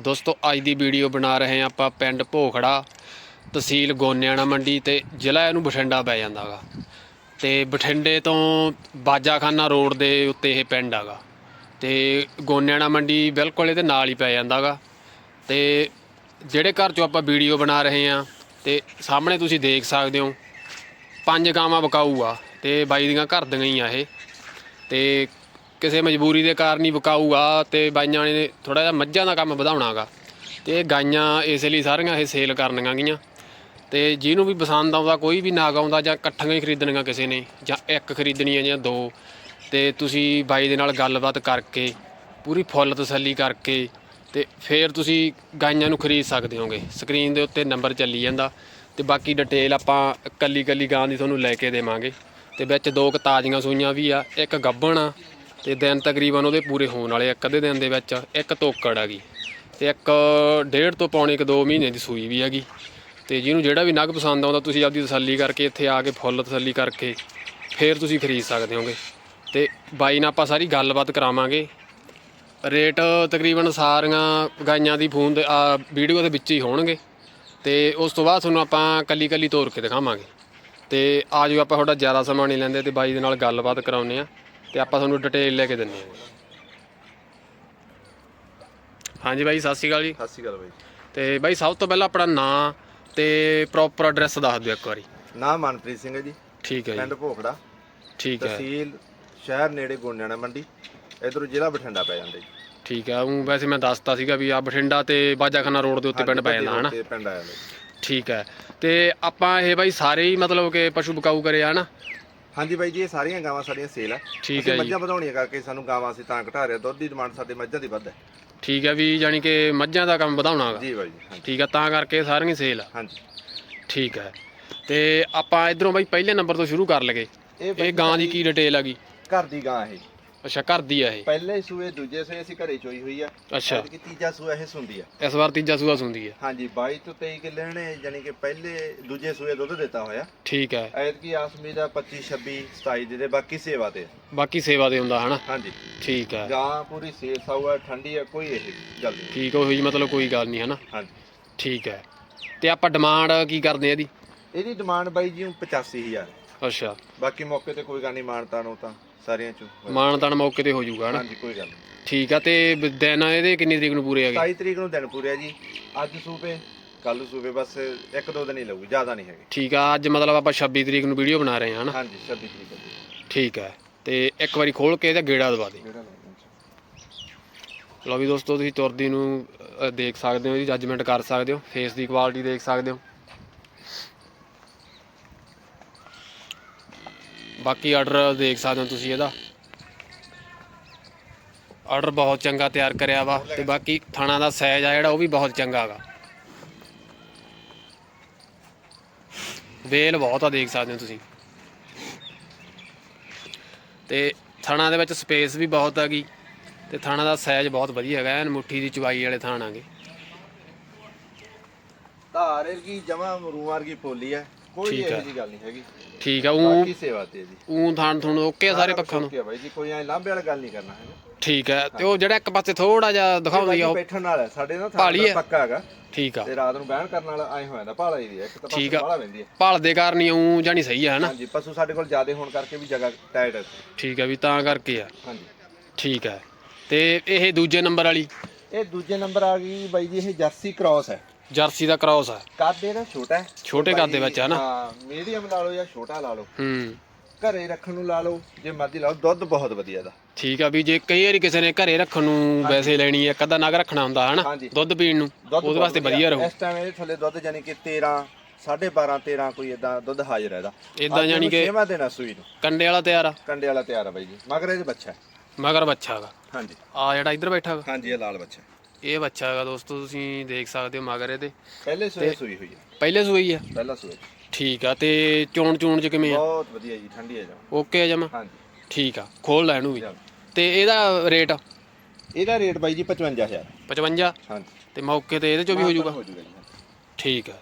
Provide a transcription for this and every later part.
ਦੋਸਤੋ, ਅੱਜ ਦੀ ਵੀਡੀਓ ਬਣਾ ਰਹੇ ਹਾਂ ਆਪਾਂ ਪਿੰਡ ਭੋਖੜਾ, ਤਹਿਸੀਲ ਗੋਨਿਆਣਾ ਮੰਡੀ ਤੇ ਜ਼ਿਲ੍ਹਾ ਇਹਨੂੰ ਬਠਿੰਡਾ ਪੈ ਜਾਂਦਾਗਾ। ਤੇ ਬਠਿੰਡੇ ਤੋਂ ਬਾਜਾਖਾਨਾ ਰੋਡ ਦੇ ਉੱਤੇ ਇਹ ਪਿੰਡ ਹੈਗਾ ਤੇ ਗੋਨਿਆਣਾ ਮੰਡੀ ਬਿਲਕੁਲ ਇਹਦੇ ਨਾਲ ਹੀ ਪੈ ਜਾਂਦਾਗਾ। ਤੇ ਜਿਹੜੇ ਘਰ ਚੋਂ ਆਪਾਂ ਵੀਡੀਓ ਬਣਾ ਰਹੇ ਹਾਂ ਤੇ ਸਾਹਮਣੇ ਤੁਸੀਂ ਦੇਖ ਸਕਦੇ ਹੋ, ਪੰਜ ਗਾਵਾਂ ਬਕਾਊ ਆ ਤੇ ਬਾਈ ਦੀਆਂ ਘਰ ਦੀਆਂ ਹੀ ਆ ਇਹ। ਤੇ ਕਿਸੇ ਮਜਬੂਰੀ ਦੇ ਕਾਰਨ ਹੀ ਵਿਕਾਊਗਾ ਆ ਤੇ ਬਾਈਆਂ ਨੇ ਥੋੜਾ ਜਿਹਾ ਮੱਝਾਂ ਦਾ ਕੰਮ ਵਧਾਉਣਾਗਾ। ਤੇ ਇਹ ਗਾਈਆਂ ਇਸ ਲਈ ਸਾਰੀਆਂ ਇਹ ਸੇਲ ਕਰਨੀਆਂ ਗੀਆਂ। ਤੇ ਜਿਹਨੂੰ ਵੀ ਪਸੰਦ ਆਉਂਦਾ, ਕੋਈ ਵੀ ਨਾਗ ਆਉਂਦਾ ਜਾਂ ਇਕੱਠੀਆਂ ਹੀ ਖਰੀਦਣੀਆਂ ਕਿਸੇ ਨੇ, ਜਾਂ ਇੱਕ ਖਰੀਦਣੀ ਹੈ ਜਾਂ ਦੋ, ਤੇ ਤੁਸੀਂ ਬਾਈ ਦੇ ਨਾਲ ਗੱਲਬਾਤ ਕਰਕੇ, ਪੂਰੀ ਫੁੱਲ ਤਸੱਲੀ ਕਰਕੇ, ਤੇ ਫਿਰ ਤੁਸੀਂ ਗਾਈਆਂ ਨੂੰ ਖਰੀਦ ਸਕਦੇ ਹੋਗੇ। ਸਕਰੀਨ ਦੇ ਉੱਤੇ ਨੰਬਰ ਚੱਲੀ ਜਾਂਦਾ। ਤੇ ਬਾਕੀ ਡਿਟੇਲ ਆਪਾਂ ਕੱਲੀ ਕੱਲੀ ਗਾਂ ਦੀ ਤੁਹਾਨੂੰ ਲੈ ਕੇ ਦੇਵਾਂਗੇ। ਤੇ ਵਿੱਚ ਦੋ ਕੁ ਤਾਜ਼ੀਆਂ ਸੂਈਆਂ ਵੀ ਆ, ਇੱਕ ਗੱਭਣ ਆ ਤੇ ਦਿਨ ਤਕਰੀਬਨ ਉਹਦੇ ਪੂਰੇ ਹੋਣ ਵਾਲੇ ਇੱਕ ਅੱਧੇ ਦਿਨ ਦੇ ਵਿੱਚ ਇੱਕ ਤੋਕੜ ਹੈਗੀ ਤੇ ਇੱਕ ਡੇਢ ਤੋਂ ਪੌਣੇ ਇੱਕ 2 ਮਹੀਨੇ ਦੀ ਸੂਈ ਵੀ ਹੈਗੀ। ਤੇ ਜਿਹਨੂੰ ਜਿਹੜਾ ਵੀ ਨਗ ਪਸੰਦ ਆਉਂਦਾ, ਤੁਸੀਂ ਆਪਦੀ ਤਸੱਲੀ ਕਰਕੇ ਇੱਥੇ ਆ ਕੇ ਫੁੱਲ ਤਸੱਲੀ ਕਰਕੇ ਫਿਰ ਤੁਸੀਂ ਖਰੀਦ ਸਕਦੇ ਹੋਗੇ। ਤੇ ਬਾਈ ਨਾਲ ਆਪਾਂ ਸਾਰੀ ਗੱਲਬਾਤ ਕਰਾਵਾਂਗੇ। ਰੇਟ ਤਕਰੀਬਨ ਸਾਰੀਆਂ ਗਾਈਆਂ ਦੀ ਫੋਨ ਦੇ, ਆ, ਵੀਡੀਓ ਦੇ ਵਿੱਚ ਹੀ ਹੋਣਗੇ। ਤੇ ਉਸ ਤੋਂ ਬਾਅਦ ਤੁਹਾਨੂੰ ਆਪਾਂ ਕੱਲੀ ਕੱਲੀ ਤੋਰ ਕੇ ਦਿਖਾਵਾਂਗੇ। ਤੇ ਆ ਜਾਓ ਆਪਾਂ ਤੁਹਾਡਾ ਜ਼ਿਆਦਾ ਸਮਾਂ ਨਹੀਂ ਲੈਂਦੇ ਤੇ ਬਾਈ ਦੇ ਨਾਲ ਗੱਲਬਾਤ ਕਰਾਉਂਦੇ ਆ ਤੇ ਆਪਾਂ ਤੁਹਾਨੂੰ ਡਿਟੇਲ ਲੈ ਕੇ ਦਿੰਨੇ ਆ ਹਾਂਜੀ ਬਾਈ ਸਤਿ ਸ਼੍ਰੀ ਅਕਾਲ ਜੀ। ਸਤਿ ਸ਼੍ਰੀ ਅਕਾਲ ਬਾਈ। ਤੇ ਬਾਈ ਸਭ ਤੋਂ ਪਹਿਲਾਂ ਆਪਣਾ ਨਾਂ ਤੇ ਪ੍ਰੋਪਰ ਐਡਰੈਸ ਦੱਸ ਦਿਓ ਇੱਕ ਵਾਰੀ। ਨਾਮ ਮਨਪ੍ਰੀਤ ਸਿੰਘ ਹੈ ਜੀ। ਠੀਕ ਹੈ ਜੀ। ਪਿੰਡ ਭੋਖੜਾ। ਠੀਕ ਹੈ। ਤਹਿਸੀਲ ਸ਼ਹਿਰ ਨੇੜੇ ਗੋਨਿਆਣਾ ਮੰਡੀ। ਇਧਰੋਂ ਜ਼ਿਲ੍ਹਾ ਬਠਿੰਡਾ ਪੈ ਜਾਂਦਾ ਜੀ। ਠੀਕ ਹੈ ਉਹ ਵੈਸੇ ਮੈਂ ਦੱਸਤਾ ਸੀਗਾ ਵੀ ਆ ਬਠਿੰਡਾ ਤੇ ਬਾਜਾਖਾਨਾ ਰੋਡ ਦੇ ਉੱਤੇ ਪਿੰਡ ਪੈ ਜਾਂਦਾ ਹਨਾ? ਤੇ ਪਿੰਡ ਆ ਜਾਂਦਾ ਜੀ। ਠੀਕ ਹੈ। ਤੇ ਆਪਾਂ ਇਹ ਬਾਈ ਸਾਰੇ ਹੀ ਮਤਲਬ ਕਿ ਪਸ਼ੂ ਬਕਾਊ ਕਰੇ ਆ ਨਾ ਹਾਂਜੀ ਬਾਈ ਜੀ ਇਹ ਸਾਰੀਆਂ ਗਾਵਾਂ ਸਾਡੀਆਂ ਸੇਲ ਆ। ਠੀਕ ਹੈ ਜੀ। ਮੱਝਾਂ ਵਧਾਉਣੀਆਂ ਕਰਕੇ ਸਾਨੂੰ ਗਾਵਾਂ ਅਸੀਂ ਤਾਂ ਘਟਾ ਰਹੇ ਹਾਂ। ਦੁੱਧ ਦੀ ਡਿਮਾਂਡ ਸਾਡੇ ਮੱਝਾਂ ਦੀ ਵੱਧ ਹੈ ਠੀਕ ਹੈ ਵੀ ਯਾਨੀ ਕਿ ਮੱਝਾਂ ਦਾ ਕੰਮ ਵਧਾਉਣਾ ਹੈਗਾ ਜੀ ਬਾਈ ਜੀ ਹਾਂਜੀ। ਠੀਕ ਹੈ ਤਾਂ ਕਰਕੇ ਸਾਰੀਆਂ ਸੇਲ ਆ। ਹਾਂਜੀ। ਠੀਕ ਹੈ ਤੇ ਆਪਾਂ ਇਧਰੋਂ ਬਾਈ ਪਹਿਲੇ ਨੰਬਰ ਤੋਂ ਸ਼ੁਰੂ ਕਰ ਲਗੇ ਇਹ ਇਹ ਗਾਂ ਦੀ ਕੀ ਡਿਟੇਲ ਹੈਗੀ ਘਰ ਦੀ ਗਾਂ ਇਹ। ਅੱਛਾ ਘਰ ਦੀ ਆ ਇਹ? ਪਹਿਲੇ ਸੂਏ ਦੂਜੇ ਸੂਏ ਅਸੀਂ ਘਰੇ ਚੋਈ ਹੋਈ ਆ। ਅੱਛਾ। ਐਤਕੀ ਤੀਜਾ ਸੂਆ ਇਹ ਸੁੰਦੀ ਆ। ਇਸ ਵਾਰ ਤੀਜਾ ਸੂਆ ਸੁੰਦੀ ਹੈ ਹਾਂਜੀ 22 ਤੋਂ 23 ਕਿੱਲੇ ਨੇ ਯਾਨੀ ਕਿ ਪਹਿਲੇ ਦੂਜੇ ਸੂਏ ਦੁੱਧ ਦਿੱਤਾ ਹੋਇਆ। ਠੀਕ ਹੈ ਐਤਕੀ ਆਸਮੀ ਦਾ 25 26 27 ਦੇ ਦੇ ਬਾਕੀ ਸੇਵਾ ਤੇ। ਆ। ਬਾਕੀ ਸੇਵਾ ਦੇ ਹੁੰਦਾ ਹਨਾ? ਹਾਂਜੀ। ਠੀਕ ਹੈ ਗਾਂ ਪੂਰੀ ਸੇਲ ਸਾਊ ਹੈ ਠੰਡੀ ਹੈ ਕੋਈ ਇਹ ਗੱਲ ਨਹੀਂ। ਠੀਕ ਹੋਈ ਮਤਲਬ ਕੋਈ ਗੱਲ ਨਹੀਂ ਹਨਾ? ਹਾਂਜੀ। ਠੀਕ ਹੈ ਤੇ ਆਪਾਂ ਡਿਮਾਂਡ ਕੀ ਕਰਦੇ ਆ ਇਹਦੀ? ਇਹਦੀ ਡਿਮਾਂਡ ਬਾਈ ਜੀ ਊਂ 85000 ਅੱਛਾ। ਬਾਕੀ ਮੌਕੇ ਤੇ ਕੋਈ ਗੱਲ ਨਹੀਂ ਮਾਨਤਾ ਨੂੰ ਤਾਂ। ਸਾਰਿਆਂ ਚੋਂ। ਮਾਨਤਾਨ ਮੌਕੇ ਤੇ ਹੋ ਜਾਊਗਾ ਹਨਾ? ਹਾਂਜੀ ਕੋਈ ਗੱਲ ਨਹੀਂ ਠੀਕ ਆ ਤੇ ਬ- ਦਿਨ ਇਹਦੇ ਕਿੰਨੀ ਤਰੀਕ ਨੂੰ ਪੂਰੇ ਹੈਗੇ 27 ਤਰੀਕ ਨੂੰ ਦਿਨ ਪੂਰਿਆ ਜੀ। ਅੱਜ ਸੂਬੇ ਕੱਲ ਸੂਬੇ ਬਸ ਇੱਕ ਦੋ ਦਿਨ ਹੀ ਲੱਗੂ ਜ਼ਿਆਦਾ ਨਹੀਂ ਹੈਗੇ। ਠੀਕ ਆ ਅੱਜ ਮਤਲਬ ਆਪਾਂ 26 ਤਰੀਕ ਨੂੰ ਵੀਡੀਓ ਬਣਾ ਰਹੇ ਹਾਂ ਹਨਾ? ਹਾਂਜੀ 26 ਤਰੀਕ ਨੂੰ ਠੀਕ ਹੈ ਤੇ ਇੱਕ ਵਾਰੀ ਖੋਲ ਕੇ ਇਹਦਾ ਗੇੜਾ ਦਵਾ ਦੇ। ਜਿਹੜਾ ਲਓ ਵੀ ਦੋਸਤੋ ਤੁਸੀਂ ਤੁਰਦੀ ਨੂੰ ਅ, ਦੇਖ ਸਕਦੇ ਹੋ ਜੀ ਜੱਜਮੈਂਟ ਕਰ ਸਕਦੇ ਹੋ ਫੇਸ ਦੀ ਕੁਆਲਿਟੀ ਦੇਖ ਸਕਦੇ ਹੋ। ਬਾਕੀ ਆਰਡਰ ਦੇਖ ਸਕਦੇ ਹੋ ਤੁਸੀਂ ਇਹਦਾ। ਆਰਡਰ ਬਹੁਤ ਚੰਗਾ ਤਿਆਰ ਕਰਿਆ ਵਾ ਤੇ ਬਾਕੀ ਥਾਣਾ ਦਾ ਸਾਈਜ਼ ਆ ਜਿਹੜਾ ਉਹ ਵੀ ਬਹੁਤ ਚੰਗਾ ਹੈਗਾ ਵੇਲ ਬਹੁਤ ਆ ਦੇਖ ਸਕਦੇ ਹੋ ਤੁਸੀਂ। ਤੇ ਥਾਣਾ ਦੇ ਵਿੱਚ ਸਪੇਸ ਵੀ ਬਹੁਤ ਹੈਗੀ ਤੇ ਥਾਣਾ ਦਾ ਸਾਈਜ਼ ਬਹੁਤ ਵਧੀਆ ਹੈਗਾ ਐਨ ਮੁੱਠੀ ਦੀ ਚਵਾਈ ਵਾਲੇ ਥਾਣ ਆਗੇ ਧਾਰ ਵਰਗੀ ਜਮਾ ਮਰੂ ਵਰਗੀ ਪੋਲੀ ਹੈ ਕੋਈ। ਇਹੋ ਜੀ ਗੱਲ ਨਹੀਂ ਹੈਗੀ। ਠੀਕ ਆ ਉਹ ਬਾਕੀ ਸੇਵਾ ਤੇ ਹੈ ਜੀ ਉਹ ਥਾਣ ਥੁਣ ਓਕੇ ਆ ਸਾਰੇ ਪੱਖਾਂ ਨੂੰ। ਆ ਬਾਈ ਜੀ ਕੋਈ ਐ ਲਾਂਬੇ ਵਾਲੀ ਗੱਲ ਨਹੀਂ ਕਰਨਾ ਹੈਗਾ। ਠੀਕ ਹੈ ਤੇ ਉਹ ਜਿਹੜਾ ਇੱਕ ਪਾਸੇ ਥੋੜਾ ਜਿਹਾ ਦਿਖਾਉਂਦੀ ਆ ਉਹ ਬੈਠਣ ਨਾਲ ਹੈ ਸਾਡੇ ਨਾਲ ਭਾਲੀ ਹੈ? ਪੱਕਾ ਹੈਗਾ। ਠੀਕ ਆ। ਤੇ ਰਾਤ ਨੂੰ ਬਹਿਣ ਕਰਨ ਵਾਲਾ ਐ ਹੋ ਜਾਂਦਾ ਭਾਲਾ ਹੀ ਦੀ ਹੈ, ਇੱਕ ਤਾਂ ਠੀਕ ਆ। ਭਾਲਾ ਪੈਂਦੀ ਹੈ ਭਾਲ ਦੇ ਕਾਰਨ ਹੀ ਉਹ ਜਾਨੀ ਸਹੀ ਆ ਹਨਾ? ਹਾਂਜੀ ਪਸ਼ੂ ਸਾਡੇ ਕੋਲ ਜ਼ਿਆਦਾ ਹੋਣ ਕਰਕੇ ਵੀ ਜਗ੍ਹਾ ਟਾਈਟ ਹੈ ਠੀਕ ਆ ਵੀ ਤਾਂ ਕਰਕੇ ਆ। ਹਾਂਜੀ। ਠੀਕ ਹੈ ਤੇ ਇਹ ਦੂਜੇ ਨੰਬਰ ਵਾਲੀ? ਇਹ ਦੂਜੇ ਨੰਬਰ ਆ ਗਈ ਬਾਈ ਜੀ ਇਹ ਜਰਸੀ ਕ੍ਰਾਸ ਹੈ। ਜਰਸੀ ਦਾ ਕ੍ਰਾਸ ਆ। ਕੱਦ ਇਹਦਾ ਛੋਟਾ ਹੈ? ਛੋਟੇ ਕੱਦ ਦੇ ਵਿੱਚ ਆ ਨਾ। ਹਾਂ ਮੀਡੀਅਮ ਲਾ ਲਓ ਜਾਂ ਛੋਟਾ ਲਾ ਲਓ। ਹੂੰ। ਘਰੇ ਰੱਖਣ ਨੂੰ ਲਾ ਲਓ ਜੇ ਮਰਜ਼ੀ ਲਓ ਦੁੱਧ ਬਹੁਤ ਵਧੀਆ ਦਾ। ਠੀਕ ਆ ਵੀ ਜੇ ਕਈ ਵਾਰੀ ਕਿਸੇ ਨੇ ਘਰੇ ਰੱਖਣ ਨੂੰ ਵੈਸੇ ਲੈਣੀ ਹੈ ਅੱਧਾ ਨਗ ਰੱਖਣਾ ਹੁੰਦਾ ਹਨਾ? ਹਾਂਜੀ। ਦੁੱਧ ਪੀਣ ਨੂੰ ਦੁੱਧ ਉਹਦੇ ਵਾਸਤੇ ਵਧੀਆ ਰਹੂ। ਇਸ ਟਾਈਮ ਇਹਦੇ ਥੱਲੇ ਦੁੱਧ ਯਾਨੀ ਕਿ 13 12.5 13 ਕੋਈ ਇਦਾਂ ਦੁੱਧ ਹਾਜ਼ਰ ਹੈ ਇਹਦਾ। ਏਦਾਂ ਯਾਨੀ ਕਿ- ਛੇਵਾਂ ਦੇਣਾ ਸੂਈ ਨੂੰ। ਕੰਡੇ ਵਾਲਾ ਤਿਆਰ ਆ। ਕੰਡੇ ਵਾਲਾ ਤਿਆਰ ਆ ਬਾਈ ਜੀ। ਮਗਰ ਇਹਦੇ ਬੱਚਾ ਹੈ। ਮਗਰ ਬੱਚਾ ਹੈਗਾ। ਹਾਂਜੀ। ਆ ਜਿਹੜਾ ਇੱਧਰ ਬੈਠਾ ਹੈਗਾ। ਹਾਂਜੀ ਇਹ ਲਾਲ ਬੱਚਾ ਇਹ ਬੱਚਾ ਹੈਗਾ ਦੋਸਤੋ ਤੁਸੀਂ ਦੇਖ ਸਕਦੇ ਹੋ ਮਗਰ ਇਹਦੇ। ਪਹਿਲੇ ਸੂਏ ਸੂਈ ਹੋਈ ਹੈ ਪਹਿਲੇ ਸੂਈ ਆ? ਪਹਿਲਾ ਸੂਏ। ਠੀਕ ਆ ਤੇ ਚੋਣ ਚੂਣ ਚ ਕਿਵੇਂ ਆ? ਬਹੁਤ ਵਧੀਆ ਜੀ ਠੰਡੀ ਹੈ ਜਮ। ਓਕੇ ਆ ਜਮਾ? ਹਾਂਜੀ। ਠੀਕ ਆ ਖੋਲ ਲੈ ਇਹਨੂੰ ਵੀ। ਤੇ ਇਹਦਾ ਰੇਟ ਇਹਦਾ ਰੇਟ ਬਾਈ ਜੀ 55000 55 ਹਾਂਜੀ। ਤੇ ਮੌਕੇ ਤੇ ਇਹਦੇ ਚੋਂ ਵੀ ਹੋ ਜਾਊਗਾ? ਹੋ ਜਾਊਗਾ ਜੀ ਠੀਕ ਆ।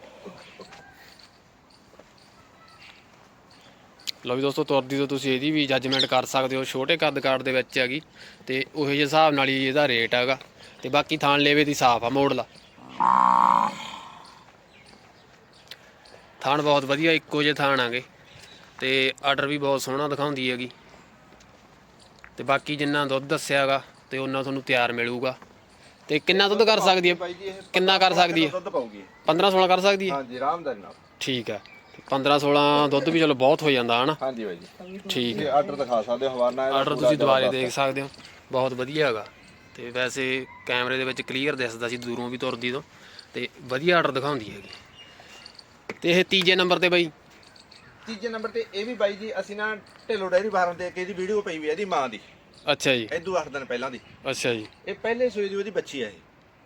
ਲਓ ਵੀ ਦੋਸਤੋ ਤੁਰਦੀ ਤੋਂ ਤੁਸੀਂ ਇਹਦੀ ਵੀ ਜੱਜਮੈਂਟ ਕਰ ਸਕਦੇ ਹੋ। ਛੋਟੇ ਕੱਦ ਕਾਠ ਦੇ ਵਿੱਚ ਹੈਗੀ। ਤੇ ਉਹੇ ਜਿਹੇ ਹਿਸਾਬ ਨਾਲ ਹੀ ਇਹਦਾ ਰੇਟ ਹੈਗਾ। ਤੇ ਬਾਕੀ ਥਾਣ ਲੇਵੇ ਦੀ ਸਾਫ਼ ਆ ਮੋੜ ਲਾ ਥਾਣ ਬਹੁਤ ਵਧੀਆ ਇੱਕੋ ਜਿਹੇ ਥਾਣ ਆਗੇ। ਤੇ ਆਰਡਰ ਵੀ ਬਹੁਤ ਸੋਹਣਾ ਦਿਖਾਉਂਦੀ ਹੈਗੀ। ਤੇ ਬਾਕੀ ਜਿੰਨਾ ਦੁੱਧ ਦੱਸਿਆਗਾ ਤੇ ਉਹਨਾਂ ਤੁਹਾਨੂੰ ਤਿਆਰ ਮਿਲੂਗਾ। ਤੇ ਕਿੰਨਾ ਦੁੱਧ ਕਰ ਸਕਦੀ ਹੈ? ਜੀ ਕਿੰਨਾ ਕਰ ਸਕਦੀ ਹੈ? ਦੁੱਧ ਪਾਉਗੀ 15 16 ਕਰ ਸਕਦੀ ਹੈ? ਹਾਂਜੀ ਆਰਾਮਦਾਰੀ ਨਾਲ ਠੀਕ ਹੈ। 15 16 ਦੁੱਧ ਵੀ ਚਲੋ ਬਹੁਤ ਹੋ ਜਾਂਦਾ ਹਨਾ? ਹਾਂਜੀ ਬਾਈ ਜੀ। ਠੀਕ ਹੈ। ਆਰਡਰ ਦਿਖਾ ਸਕਦੇ ਹੋ ਹਵਾਨਾ ਆਰਡਰ ਤੁਸੀਂ ਦੁਬਾਰੇ ਦੇਖ ਸਕਦੇ ਹੋ। ਬਹੁਤ ਵਧੀਆ ਹੈਗਾ। ਤੇ ਵੈਸੇ ਕੈਮਰੇ ਦੇ ਵਿੱਚ ਕਲੀਅਰ ਦਿਸਦਾ ਸੀ ਦੂਰੋਂ ਵੀ ਤੁਰਦੀ ਤੋਂ ਤੇ ਵਧੀਆ ਆਰਡਰ ਦਿਖਾਉਂਦੀ ਹੈਗੀ। ਤੇ ਇਹ ਤੀਜੇ ਨੰਬਰ ਤੇ ਬਈ। ਤੀਜੇ ਨੰਬਰ ਤੇ ਇਹ ਵੀ ਬਾਈ ਜੀ ਅਸੀਂ ਨਾ ਢਿੱਲੋ ਡੈਰੀ ਬਾਹਰੋਂ ਦੇ ਕੇ ਇਹਦੀ ਵੀਡੀਓ ਪਈ ਵੀ ਹੈ ਇਹਦੀ ਮਾਂ ਦੀ। ਅੱਛਾ ਜੀ। ਇਦੋਂ 8 ਦਿਨ ਪਹਿਲਾਂ ਦੀ। ਅੱਛਾ ਜੀ। ਇਹ ਪਹਿਲੇ ਸੂਏ ਦੀ ਉਹਦੀ ਬੱਚੀ ਹੈ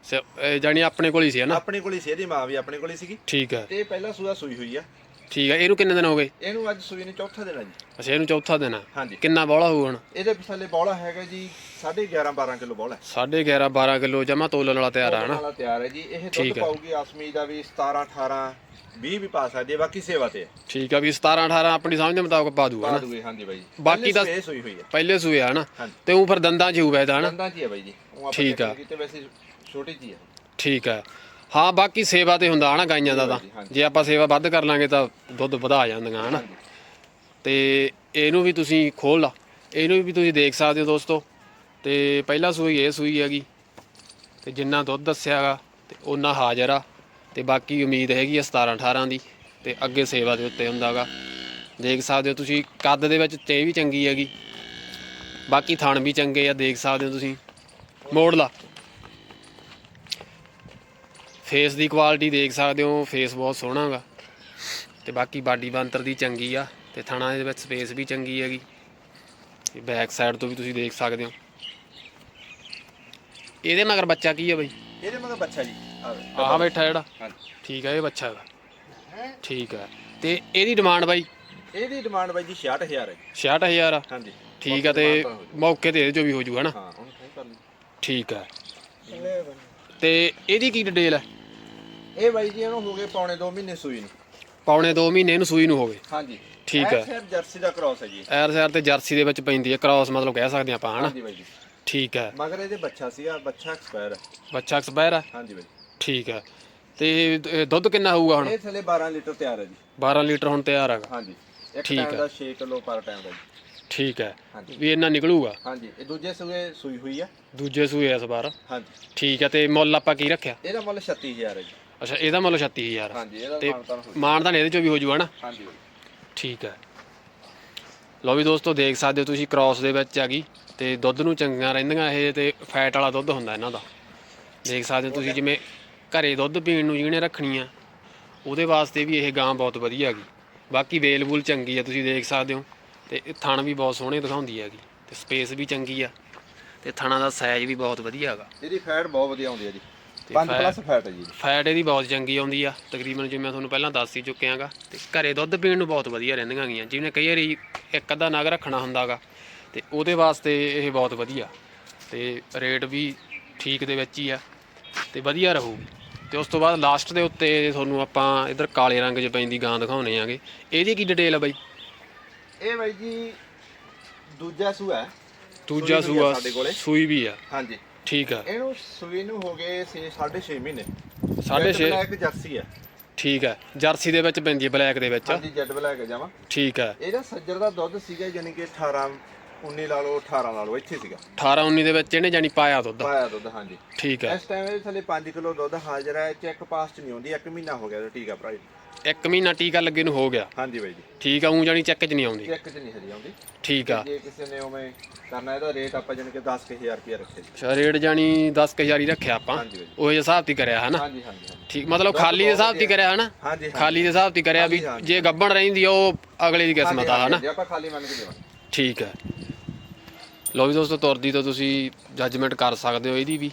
ਇਹ। ਜਾਣੀ ਆਪਣੇ ਕੋਲ ਹੀ ਸੀ ਹਨਾ ਆਪਣੇ ਕੋਲ ਹੀ ਸੀ ਇਹਦੀ ਮਾਂ ਵੀ ਆਪਣੇ ਕੋਲ ਹੀ ਸੀਗੀ। ਠੀਕ ਹੈ ਤੇ ਪਹਿਲਾ ਸੂਆ ਸੂਈ ਹੋਈ ਆ। ਠੀਕ ਹੈ ਇਹਨੂੰ ਕਿੰਨੇ ਦਿਨ ਹੋ ਗਏ? ਇਹਨੂੰ ਅੱਜ ਸੂਈ ਨੂੰ ਚੌਥਾ ਦਿਨ ਆ ਜੀ। ਅੱਛਾ ਇਹਨੂੰ ਚੌਥਾ ਦਿਨ ਆ। ਹਾਂਜੀ। ਕਿੰਨਾ ਬੋਲਾ ਹੋਊ ਹੁਣ? ਇਹਦੇ ਪਿਛਲੇ ਬੌਲਾ ਹੈਗਾ ਜੀ 11.5 12 ਕਿਲੋ ਬੌਲਾ। 11.5 12 ਕਿਲੋ ਜਮਾ ਤੋਲਣ ਵਾਲਾ ਤਿਆਰ ਆ ਹਨਾ? ਵਾਲਾ ਤਿਆਰ ਹੈ ਜੀ। ਇਹ ਦੁੱਧ ਹੈ। ਪਾਊਗੀ ਆਸਮੀ ਦਾ ਵੀ 17 18 20 ਵੀ ਪਾ ਸਕਦੀ ਹੈ ਬਾਕੀ ਸੇਵਾ ਤੇ ਠੀਕ ਆ ਵੀ 17 18 ਆਪਣੀ ਸਮਝ ਦੇ ਮੁਤਾਬਕ ਪਾ ਦੂਗਾ ਪਾ ਦੂਗੇ ਹਾਂਜੀ ਬਾਈ। ਜੀ ਬਾਕੀ ਪਹਿਲੇ ਤਾਂ- ਸੂਏ ਸੂਈ ਹੋਈ ਹੈ ਪਹਿਲੇ ਸੂਏ ਆ ਹਾਂਜੀ। ਤੇ ਉਹ ਫਿਰ ਦੰਦਾਂ 'ਚ ਹੋਊਗਾ ਇਹਦਾ ਹਨਾ? ਦੰਦਾਂ ਚ ਹੀ ਹੈ ਬਾਈ ਜੀ। ਉਹ ਆਪਾਂ ਠੀਕ ਆ। ਵੈਸੇ ਛੋਟੀ ਜੀ ਹੈ ਠੀਕ ਹੈ ਹਾਂ ਬਾਕੀ ਸੇਵਾ ਤੇ ਹੁੰਦਾ ਹਨਾ ਗਾਈਆਂ ਦਾ ਤਾਂ। ਜੇ ਆਪਾਂ ਸੇਵਾ ਵੱਧ ਕਰ ਲਾਂਗੇ ਤਾਂ ਦੁੱਧ ਵਧਾ ਜਾਂਦੀਆਂ ਹਨਾ। ਤੇ ਇਹਨੂੰ ਵੀ ਤੁਸੀਂ ਖੋਲ ਲਾ। ਇਹਨੂੰ ਵੀ ਤੁਸੀਂ ਦੇਖ ਸਕਦੇ ਹੋ ਦੋਸਤੋ। ਤੇ ਪਹਿਲਾ ਸੂਈ ਇਹ ਸੂਈ ਹੈਗੀ। ਤੇ ਜਿੰਨਾ ਦੁੱਧ ਦੱਸਿਆਗਾ ਤੇ ਉਹਨਾਂ ਹਾਜ਼ਰ ਆ। ਤੇ ਬਾਕੀ ਉਮੀਦ ਹੈਗੀ ਆ 17 18 ਦੀ। ਤੇ ਅੱਗੇ ਸੇਵਾ ਦੇ ਉੱਤੇ ਹੁੰਦਾਗਾ। ਦੇਖ ਸਕਦੇ ਹੋ ਤੁਸੀਂ ਕੱਦ ਦੇ ਵਿੱਚ ਤੇ ਵੀ ਚੰਗੀ ਹੈਗੀ। ਬਾਕੀ ਥਣ ਵੀ ਚੰਗੇ ਆ ਦੇਖ ਸਕਦੇ ਹੋ ਤੁਸੀਂ। ਮੋੜ ਲਾ। ਫੇਸ ਦੀ ਕੁਆਲਿਟੀ ਦੇਖ ਸਕਦੇ ਹੋ ਫੇਸ ਬਹੁਤ ਸੋਹਣਾ ਗਾ। ਤੇ ਬਾਕੀ ਬਾਡੀ ਬੰਤਰ ਦੀ ਚੰਗੀ ਆ ਤੇ ਥਣਾ ਦੇ ਵਿੱਚ ਸਪੇਸ ਵੀ ਚੰਗੀ ਹੈਗੀ। ਤੇ ਬੈਕ ਸਾਈਡ ਤੋਂ ਵੀ ਤੁਸੀਂ ਦੇਖ ਸਕਦੇ ਹੋ। ਇਹਦੇ ਮਗਰ ਬੱਚਾ ਕੀ ਹੈ ਬਈ? ਇਹਦੇ ਮਗਰ ਬੱਚਾ ਜੀ। ਆਹ ਆਹ ਬੈਠਾ ਜਿਹੜਾ। ਹਾਂਜੀ। ਠੀਕ ਹੈ ਇਹ ਬੱਚਾ ਹੈਗਾ। ਠੀਕ ਹੈ ਤੇ ਇਹਦੀ ਡਿਮਾਂਡ ਬਾਈ? ਇਹਦੀ ਡਿਮਾਂਡ ਬਾਈ ਜੀ 66000 ਹੈ। 66000 ਆ? ਹਾਂਜੀ। ਠੀਕ ਆ ਤੇ ਮੌਕੇ ਤੇ ਇਹਦੇ ਚੋਂ ਵੀ ਹੋ ਜੂ ਹਨਾ ਹਾਂ ਠੀਕ ਹੈ ਤੇ ਇਹਦੀ ਕੀ ਡਿਟੇਲ ਹੈ ਇਹ ਬਾਈ ਜੀ ਇਹਨੂੰ ਹੋ ਗਏ ਪੌਣੇ 2 ਮਹੀਨੇ ਸੂਈ ਨੂੰ। ਪੌਣੇ 2 ਮਹੀਨੇ ਇਹਨੂੰ ਸੂਈ ਨੂੰ ਹੋ ਗਏ। ਹਾਂਜੀ। ਠੀਕ ਹੈ। ਸਿਰਫ ਜਰਸੀ ਦਾ ਕ੍ਰਾਸ ਹੈ ਜੀ। ਐਰ ਸੈਰ ਤੇ ਜਰਸੀ ਦੇ ਵਿੱਚ ਪੈਂਦੀ ਹੈ। ਕ੍ਰਾਸ ਮਤਲਬ ਕਹਿ ਸਕਦੇ ਆਪਾਂ ਹਨਾ? ਹਾਂਜੀ ਬਾਈ ਜੀ। ਠੀਕ ਹੈ। ਮਗਰ ਇਹਦੇ ਬੱਚਾ ਸੀਗਾ ਬੱਚਾ ਐਕਸਪਾਇਰ ਹੈ। ਬੱਚਾ ਐਕਸਪਾਇਰ ਆ ਹਾਂਜੀ ਬਾਈ। ਠੀਕ ਹੈ। ਤੇ ਇਹ ਦੁੱਧ ਕਿੰਨਾ ਹੋਊਗਾ ਹੁਣ? ਇਹ ਥੱਲੇ 12 ਲੀਟਰ ਤਿਆਰ ਹੈ ਜੀ। 12 ਲੀਟਰ ਹੁਣ ਤਿਆਰ ਹੈਗਾ। ਹਾਂਜੀ। ਇੱਕ ਠੀਕ ਟਾਈਮ ਹੈ। ਦਾ 6 ਕਿਲੋ ਪਰ ਟਾਈਮ ਦਾ ਜੀ। ਠੀਕ ਹੈ ਹਾਂਜੀ। ਵੀ ਇੰਨਾ ਨਿਕਲੂਗਾ। ਹਾਂਜੀ ਇਹ ਦੂਜੇ ਸੂਏ ਸੂਈ ਹੋਈ ਆ। ਦੂਜੇ ਸੂਏ ਇਸ ਵਾਰ। ਹਾਂਜੀ। ਠੀਕ ਹੈ ਤੇ ਮੁੱਲ ਆਪਾਂ ਕੀ ਰੱਖਿਆ? ਇਹਦਾ ਮੁੱਲ 36000 ਹੈ ਜੀ। ਅੱਛਾ ਇਹਦਾ ਮੁੱਲ 36000 ਹਾਂਜੀ ਇਹਦਾ ਤੇ ਮਾਨਤਾਨ ਹੋਈ ਮਾਨਦਾਨ ਇਹਦੇ ਚੋਂ ਵੀ ਹੋ ਜੂਗਾ ਨਾ? ਹਾਂਜੀ। ਠੀਕ ਹੈ। ਲਓ ਵੀ ਦੋਸਤੋ ਦੇਖ ਸਕਦੇ ਹੋ ਤੁਸੀਂ ਕ੍ਰਾਸ ਦੇ ਵਿੱਚ ਆ ਗਈ ਤੇ ਦੁੱਧ ਨੂੰ ਚੰਗੀਆਂ ਰਹਿੰਦੀਆਂ ਇਹ ਤੇ ਫੈਟ ਵਾਲਾ ਦੁੱਧ ਹੁੰਦਾ ਇਹਨਾਂ ਦਾ। ਦੇਖ ਸਕਦੇ ਹੋ ਤੁਸੀਂ ਜਿਵੇਂ ਘਰੇ ਦੁੱਧ ਪੀਣ ਨੂੰ ਜਿਹਨੇ ਰੱਖਣੀ ਆ ਉਹਦੇ ਵਾਸਤੇ ਵੀ ਇਹ ਗਾਂ ਬਹੁਤ ਵਧੀਆ ਹੈਗੀ। ਬਾਕੀ ਵੇਲ ਵੂਲ ਚੰਗੀ ਆ ਤੁਸੀਂ ਦੇਖ ਸਕਦੇ ਹੋ। ਤੇ ਇਹ ਥਣ ਵੀ ਬਹੁਤ ਸੋਹਣੇ ਦਿਖਾਉਂਦੀ ਹੈਗੀ ਤੇ ਸਪੇਸ ਵੀ ਚੰਗੀ ਆ ਤੇ ਥਣਾ ਦਾ ਸਾਈਜ਼ ਵੀ ਬਹੁਤ ਵਧੀਆ ਹੈਗਾ। ਇਹਦੀ ਫੈਟ ਬਹੁਤ ਵਧੀਆ ਆਉਂਦੀ ਹੈ ਜੀ। ਤੇ 5 fat- ਪਲੱਸ ਫੈਟ ਹੈ ਜੀ। ਫੈਟ ਇਹਦੀ ਬਹੁਤ ਚੰਗੀ ਆਉਂਦੀ ਆ ਤਕਰੀਬਨ ਜਿਵੇਂ ਮੈਂ ਤੁਹਾਨੂੰ ਪਹਿਲਾਂ ਦੱਸ ਹੀ ਚੁੱਕਿਆਗਾ ਤੇ ਘਰੇ ਦੁੱਧ ਪੀਣ ਨੂੰ ਬਹੁਤ ਵਧੀਆ ਰਹਿੰਦੀਆਂ ਗੀਆਂ ਜਿਵੇਂ ਕਈ ਵਾਰੀ ਇੱਕ ਅੱਧਾ ਨਗ ਰੱਖਣਾ ਹੁੰਦਾਗਾ ਤੇ ਉਹਦੇ ਵਾਸਤੇ ਇਹ ਬਹੁਤ ਵਧੀਆ ਤੇ ਰੇਟ ਵੀ ਠੀਕ ਦੇ ਵਿੱਚ ਹੀ ਆ ਤੇ ਵਧੀਆ ਰਹੂਗੀ। ਤੇ ਉਸ ਤੋਂ ਬਾਅਦ ਲਾਸਟ ਦੇ ਉੱਤੇ ਤੁਹਾਨੂੰ ਆਪਾਂ ਇਧਰ ਕਾਲੇ ਰੰਗ 'ਚ ਪੈਂਦੀ ਗਾਂ ਦਿਖਾਉਣੇ ਆਗੇ ਇਹਦੀ ਕੀ ਡਿਟੇਲ ਆ ਬਾਈ? ਇਹ ਬਾਈ ਜੀ ਦੂਜਾ ਸੂਆ ਹੈ। ਦੂਜਾ ਸੂਈ ਵੀ ਆ ਸੂਆ ਸਾਡੇ ਕੋਲੇ। ਸੂਈ ਵੀ ਆ। ਹਾਂਜੀ। ਠੀਕ ਆ। ਇਹਨੂੰ ਸੂਈ ਨੂੰ ਹੋ ਗਏ 6.5 ਮਹੀਨੇ। ਸਾਢੇ ਛੇ। ਬਲੈਕ ਜਰਸੀ ਹੈ। ਠੀਕ ਆ। ਜਰਸੀ ਦੇ ਵਿੱਚ ਪੈਂਦੀ ਹੈ ਬਲੈਕ ਦੇ ਵਿੱਚ। ਹਾਂਜੀ ਜੈਡ ਬਲੈਕ ਹੈ ਜਾਵਾ ਠੀਕ ਆ। ਇਹਦਾ ਸੱਜਰ ਦਾ ਦੁੱਧ ਸੀਗਾ ਯਾਨੀ ਕਿ 18 19 ਲਾ ਲਓ 18 ਲਾ ਲਓ ਇੱਥੇ ਸੀਗਾ। 18 19 ਦੇ ਵਿੱਚ ਇਹਨੇ ਜਾਨੀ ਪਾਇਆ ਦੁੱਧ। ਪਾਇਆ ਦੁੱਧ ਹਾਂਜੀ। ਠੀਕ ਆ। ਇਸ ਟਾਈਮ ਇਹ ਥੱਲੇ 5 ਕਿਲੋ ਦੁੱਧ ਹਾਜ਼ਰ ਹੈ ਚੈੱਕ ਪਾਸ ਚ ਨਹੀਂ ਆਉਂਦੀ 1 ਮਹੀਨਾ ਹੋ ਗਿਆ ਇਹਦਾ ਟੀਕਾ ਭਰਾ ਜੀ ਇੱਕ ਮਹੀਨਾ ਟੀਕਾ ਲੱਗੇ ਨੂੰ ਹੋ ਗਿਆ। ਹਾਂਜੀ ਬਾਈ ਜੀ। ਠੀਕ ਆ ਉਂ ਜਾਨੀ ਚੈੱਕ 'ਚ ਨਹੀਂ ਆਉਂਦੀ। ਚੈੱਕ ਚ ਨਹੀਂ ਹਜੇ ਆਉਂਦੀ। ਠੀਕ ਆ। ਜੇ ਕਿਸੇ ਨੇ ਉਵੇਂ ਕਰਨਾ ਇਹਦਾ ਰੇਟ ਆਪਾਂ ਜਾਣੀ ਕਿ 10000 ਰੁਪਏ ਰੱਖੇ ਅੱਛਾ ਰੇਟ ਜਾਨੀ 10000 ਹੀ ਰੱਖਿਆ ਆਪਾਂ। ਉਹ ਹਿਸਾਬ ਤੇ ਕਰਿਆ ਹਨਾ? ਹਾਂਜੀ ਹਾਂਜੀ ਠੀਕ ਮਤਲਬ ਖਾਲੀ ਦੇ ਹਿਸਾਬ ਤੇ ਕਰਿਆ ਹਨਾ? ਹਾਂਜੀ ਖਾਲੀ ਦੇ ਹਿਸਾਬ ਤੇ ਕਰਿਆ ਵੀ। ਜੇ ਗੱਬਣ ਰਹਿੰਦੀ ਉਹ ਅਗਲੇ ਦੀ ਕਿਸਮਤ ਆ ਹਨਾ? ਜੇ ਆਪਾਂ ਖਾਲੀ ਮੰਨ ਕੇ ਦੇਵਾਂਗੇ ਠੀਕ ਹੈ ਲੋ ਵੀ ਦੋਸਤੋ ਤੁਰਦੀ ਤਾਂ ਤੁਸੀਂ ਜੱਜਮੈਂਟ ਕਰ ਸਕਦੇ ਹੋ ਇਹਦੀ ਵੀ।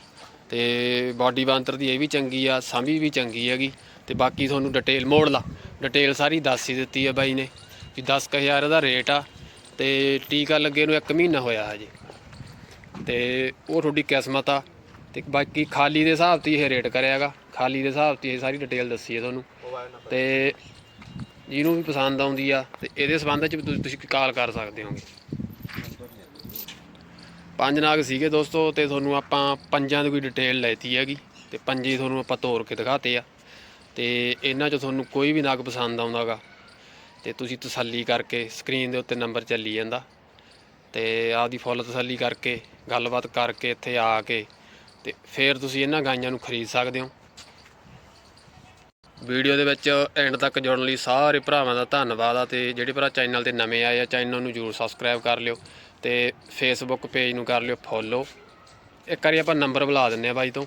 ਤੇ ਬਾਡੀ ਬਾਂਤਰ ਦੀ ਇਹ ਵੀ ਚੰਗੀ ਆ, ਸਾਂਭੀ ਵੀ ਚੰਗੀ ਹੈਗੀ। ਤੇ ਬਾਕੀ ਤੁਹਾਨੂੰ ਡਿਟੇਲ ਮੋੜ ਲਾ। ਡਿਟੇਲ ਸਾਰੀ ਦੱਸ ਹੀ ਦਿੱਤੀ ਆ ਬਾਈ ਨੇ ਵੀ 10000 ਦਾ ਰੇਟ ਆ। ਤੇ ਟੀਕਾ ਲੱਗੇ ਨੂੰ 1 ਮਹੀਨਾ ਹੋਇਆ ਹਜੇ। ਤੇ ਉਹ ਤੁਹਾਡੀ ਕਿਸਮਤ ਆ। ਤੇ ਬਾਕੀ ਖਾਲੀ ਦੇ ਹਿਸਾਬ ਤੇ ਇਹ ਰੇਟ ਕਰਿਆਗਾ। ਖਾਲੀ ਦੇ ਹਿਸਾਬ ਤੇ ਇਹ ਸਾਰੀ ਡਿਟੇਲ ਦੱਸੀ ਹੈ ਤੁਹਾਨੂੰ। ਮੋਬਾਈਲ ਤੇ ਜਿਹਨੂੰ ਵੀ ਪਸੰਦ ਆਉਂਦੀ ਆ, ਤੇ ਇਹਦੇ ਸੰਬੰਧ ਚ ਵੀ ਤੁਸੀਂ- ਤੁਸੀਂ ਕਾਲ ਕਰ ਸਕਦੇ ਹੋਗੇ। ਪੰਜ ਨਾਗ ਸੀਗੇ ਦੋਸਤੋ ਤੇ ਤੁਹਾਨੂੰ ਆਪਾਂ ਪੰਜਾਂ ਦੀ ਕੋਈ ਡਿਟੇਲ ਲੈਤੀ ਹੈਗੀ ਤੇ ਪੰਜੇ ਤੁਹਾਨੂੰ ਆਪਾਂ ਤੋੜ ਕੇ ਦਿਖਾਤੇ ਆ। ਤੇ ਇਹਨਾਂ 'ਚੋਂ ਤੁਹਾਨੂੰ ਕੋਈ ਵੀ ਨਾਗ ਪਸੰਦ ਆਉਂਦਾਗਾ ਤੇ ਤੁਸੀਂ ਤਸੱਲੀ ਕਰਕੇ ਸਕਰੀਨ ਦੇ ਉੱਤੇ ਨੰਬਰ ਚੱਲੀ ਜਾਂਦਾ। ਤੇ ਆਪਦੀ ਫੁੱਲ ਤਸੱਲੀ ਕਰਕੇ ਗੱਲਬਾਤ ਕਰਕੇ ਇੱਥੇ ਆ ਕੇ ਤੇ ਫਿਰ ਤੁਸੀਂ ਇਹਨਾਂ ਗਾਈਆਂ ਨੂੰ ਖਰੀਦ ਸਕਦੇ ਹੋ। ਵੀਡੀਓ ਦੇ ਵਿੱਚ ਐਂਡ ਤੱਕ ਜੁੜਨ ਲਈ ਸਾਰੇ ਭਰਾਵਾਂ ਦਾ ਧੰਨਵਾਦ ਆ ਤੇ ਜਿਹੜੇ ਭਰਾ ਚੈਨਲ ਤੇ ਨਵੇਂ ਆਏ ਆ ਚੈਨਲ ਨੂੰ ਜਰੂਰ ਸਬਸਕ੍ਰਾਈਬ ਕਰ ਲਿਓ। ਤੇ ਫੇਸਬੁੱਕ ਪੇਜ ਨੂੰ ਕਰ ਲਿਓ ਫੋਲੋ ਇੱਕ ਵਾਰੀ ਆਪਾਂ ਨੰਬਰ ਬੁਲਾ ਦਿੰਨੇ ਆ ਬਾਈ ਤੋਂ।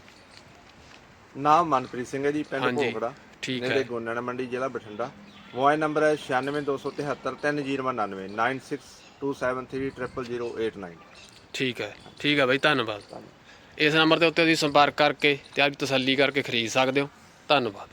ਨਾਮ ਮਨਪ੍ਰੀਤ ਸਿੰਘ ਹੈ ਜੀ ਪਿੰਡ ਹਾਂਜੀ, ਭੋਗੜਾ ਠੀਕ ਨੇੜੇ ਹੈ। ਗੋਨਿਆਣਾ ਮੰਡੀ ਜ਼ਿਲ੍ਹਾ ਬਠਿੰਡਾ। ਮੋਬਾਈਲ ਨੰਬਰ ਹੈ 9627730099 9627300089 ਠੀਕ ਹੈ ਠੀਕ ਹੈ ਬਾਈ ਧੰਨਵਾਦ। ਇਸ ਨੰਬਰ ਦੇ ਉੱਤੇ ਤੁਸੀਂ ਸੰਪਰਕ ਕਰਕੇ ਤੇ ਆਪਦੀ ਤਸੱਲੀ ਕਰਕੇ ਖਰੀਦ ਸਕਦੇ ਹੋ। ਧੰਨਵਾਦ।